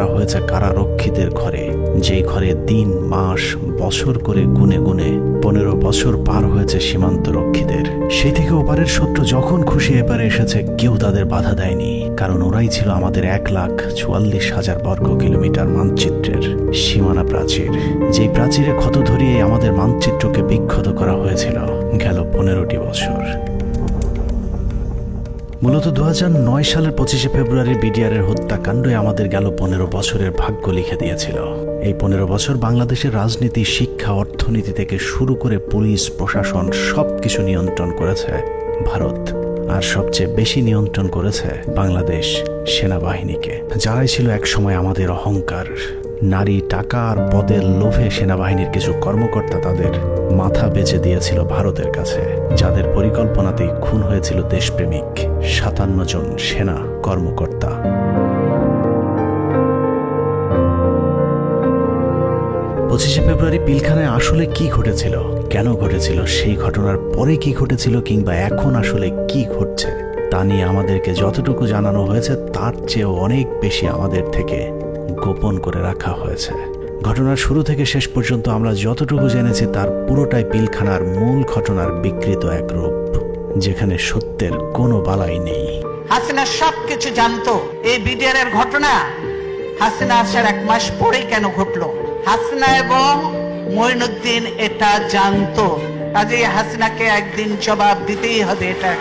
করা হয়েছে কারারক্ষীদের ঘরে। যেই ঘরে দিন, মাস, বছর করে গুনে গুনে পনেরো বছর পার হয়েছে সীমান্ত রক্ষীদের। সেই থেকে ওপারের শত্রু যখন খুশি এপারে এসেছে, কেউ তাদের বাধা দেয়নি। কারণ ওরাই ছিল আমাদের এক লাখ চুয়াল্লিশ হাজার বর্গ কিলোমিটার মানচিত্রের সীমানা প্রাচীর। যেই প্রাচীরে ক্ষত ধরিয়ে আমাদের মানচিত্রকে বিক্ষত করা হয়েছিল, গেল পনেরোটি বছর। মূলত দু নয় সালের পঁচিশে ফেব্রুয়ারি বিডিআরের হত্যাকাণ্ডই আমাদের গেল পনেরো বছরের ভাগ্য লিখে দিয়েছিল। এই পনেরো বছর বাংলাদেশের রাজনীতি, শিক্ষা, অর্থনীতি থেকে শুরু করে পুলিশ, প্রশাসন সব কিছু নিয়ন্ত্রণ করেছে ভারত। আর সবচেয়ে বেশি নিয়ন্ত্রণ করেছে বাংলাদেশ সেনাবাহিনীকে। যারাই ছিল একসময় আমাদের অহংকার, নারী টাকা আর পদের লোভে সেনাবাহিনীর কিছু কর্মকর্তা তাদের মাথা বেচে দিয়েছিল ভারতের কাছে, যাদের পরিকল্পনাতেই খুন হয়েছিল দেশপ্রেমিক। সাতান্ন জন সেনা কর্মকর্তা। পঁচিশে ফেব্রুয়ারি পিলখানায় আসলে কি ঘটেছিল, কেন ঘটেছিল, সেই ঘটনার পরে কি ঘটেছিল কিংবা এখন আসলে কি ঘটছে, তা নিয়ে আমাদেরকে যতটুকু জানানো হয়েছে, তার চেয়েও অনেক বেশি আমাদের থেকে গোপন করে রাখা হয়েছে। ঘটনার শুরু থেকে শেষ পর্যন্ত আমরা যতটুকু জেনেছি, তার পুরোটাই পিলখানার মূল ঘটনার বিকৃত এক রূপ। যেখানে সত্যের কোনো বালাই নেই। হাসিনা সবকিছু জানতো। এই বিডিআর এর ঘটনা হাসিনা আসার এক মাস পরেই কেন ঘটলো? হাসিনা এবং মঈনুদ্দিন এটা জানতো। কাজেই হাসিনাকে একদিন জবাব দিতেই হবে এটা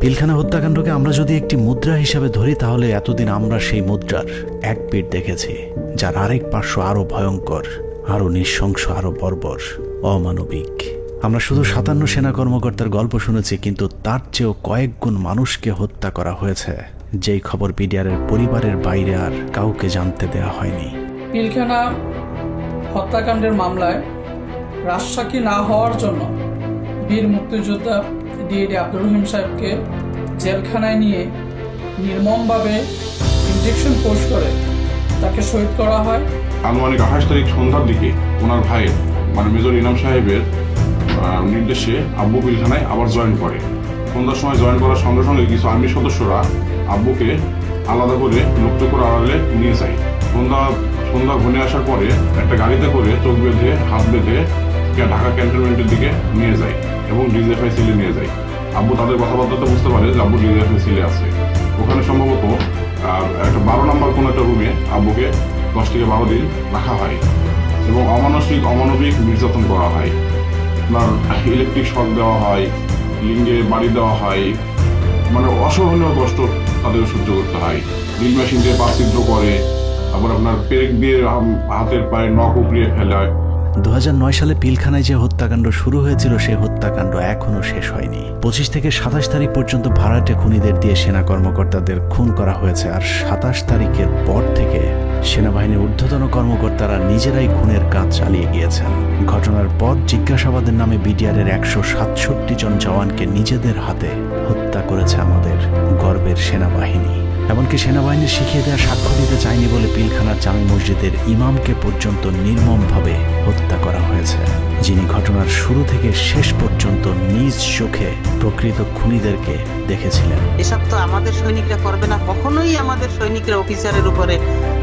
পিলখানা হত্যাকাণ্ডকে আমরা যদি একটি মুদ্রা হিসাবে ধরি তাহলে এতদিন আমরা সেই মুদ্রার এক পিঠ দেখেছি যার আরেক পার্শ্ব আরও ভয়ঙ্কর আরও নৃশংস আরও বর্বর অমানবিক। আমরা শুধু সাতান্ন সেনা কর্মকর্তার গল্প শুনেছি কিন্তু তার চেয়েও কয়েক গুণ মানুষকে হত্যা করা হয়েছে। যেই খবর বিডিআরের পরিবারের বাইরে আর কাউকে জানতে দেওয়া হয়নি। পিলখানা হত্যাকাণ্ডের মামলায় রাজসাক্ষী না হওয়ার জন্য বীর মুক্তিযোদ্ধা ডিএডি আব্দুর রহিম সাহেবকে জেলখানায় নিয়ে নির্মমভাবে ইঞ্জেকশন পোস্ট করে তাকে শহীদ করা হয়। আনুমানিক আঠাশ তারিখ সন্ধ্যার দিকে ওনার ভাইয়ের মানে মেজর ইনাম সাহেবের নির্দেশে আব্বু পিলখানায় আবার জয়েন করে। সন্ধ্যার সময় জয়েন করার সঙ্গে সঙ্গে কিছু আর্মি সদস্যরা আব্বুকে আলাদা করে লোকচক্র আড়ালে নিয়ে যায়। সন্ধ্যা সন্ধ্যা ঘনে আসার পরে একটা গাড়িতে করে চোখ বেঁধে, হাত বেঁধে ঢাকা ক্যান্টনমেন্টের দিকে নিয়ে যায় এবং ডিজিএফআই সিলে নিয়ে যায়। আব্বু তাদের কথাবার্তাতে বুঝতে পারে যে আব্বু ডিজিএফআই সিলে আছে। ওখানে সম্ভবত একটা বারো নম্বর কোনো একটা রুমে আব্বুকে দশ থেকে বারো দিন রাখা হয় এবং অমানসিক, অমানবিক নির্যাতন করা হয়। আপনার ইলেকট্রিক শক দেওয়া হয়, লিঙ্গে বাড়ি দেওয়া হয় মানে অসহনীয় কষ্ট তাদের সহ্য করতে হয়। ড্রিল মেশিন দিয়ে পা ছিদ্র করে, তারপর আপনার পেরেক দিয়ে হাতের পায়ে নখ উপড়িয়ে ফেলায় দু সালে পিলখানায় যে হত্যাকাণ্ড শুরু হয়েছিল সেই হত্যাকাণ্ড এখনও শেষ হয়নি। পঁচিশ থেকে সাতাশ তারিখ পর্যন্ত ভাড়াটে খুনিদের দিয়ে সেনা কর্মকর্তাদের খুন করা হয়েছে, আর সাতাশ তারিখের পর থেকে সেনাবাহিনীর ঊর্ধ্বতন কর্মকর্তারা নিজেরাই খুনের কাজ চালিয়ে গিয়েছেন। ঘটনার পর জিজ্ঞাসাবাদের নামে বিডিআরের একশো সাতষট্টি জন জওয়ানকে নিজেদের হাতে হত্যা করেছে আমাদের গর্বের সেনাবাহিনী। এমনকি সেনাবাহিনী শিখিয়ে দেওয়া সাক্ষ্য দিতে চায়নি বলে পিলখানার জামি মসজিদের ইমামকে পর্যন্ত নির্মমভাবে হত্যা করা হয়েছে, যিনি ঘটনার শুরু থেকে শেষ পর্যন্ত নিজ চোখে প্রকৃত খুনিদেরকে দেখেছিলেন। এসব তো আমাদের সৈনিকরা করবে না, কখনোই আমাদের সৈনিকরা অফিসারের উপরে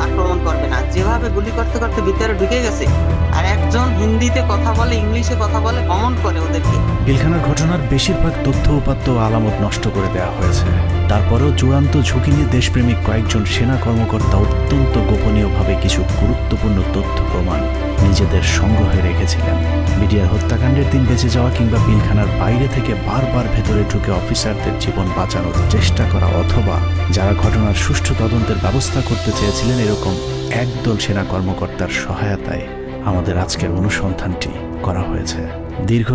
আক্রমণ করবে না। যেভাবে গুলি করতে করতে ভিতরে ঢুকে গেছে আর একজন হিন্দিতে কথা বলে, ইংলিশে কথা বলে, কমন করে ওদেরকে। পিলখানার ঘটনার বেশিরভাগ তথ্য উপাত্ত আলামত নষ্ট করে দেওয়া হয়েছে। তারপরেও চূড়ান্ত ঝুঁকি নিয়ে দেশপ্রেমিক কয়েকজন সেনা কর্মকর্তা অত্যন্ত গোপনীয়ভাবে কিছু গুরুত্বপূর্ণ তথ্য প্রমাণ নিজেদের সংগ্রহে রেখেছিলেন। হত্যাকাণ্ডের দিন বেঁচে যাওয়া কিংবা পিলখানার বাইরে থেকে বারবার ভেতরে ঢুকে অফিসারদের জীবন বাঁচানোর চেষ্টা করা অথবা যারা ঘটনার সুষ্ঠু তদন্তের ব্যবস্থা করতে চেয়েছিলেন এরকম একদল সেনা কর্মকর্তার সহায়তায় আমাদের আজকের অনুসন্ধানটি করা হয়েছে। দীর্ঘ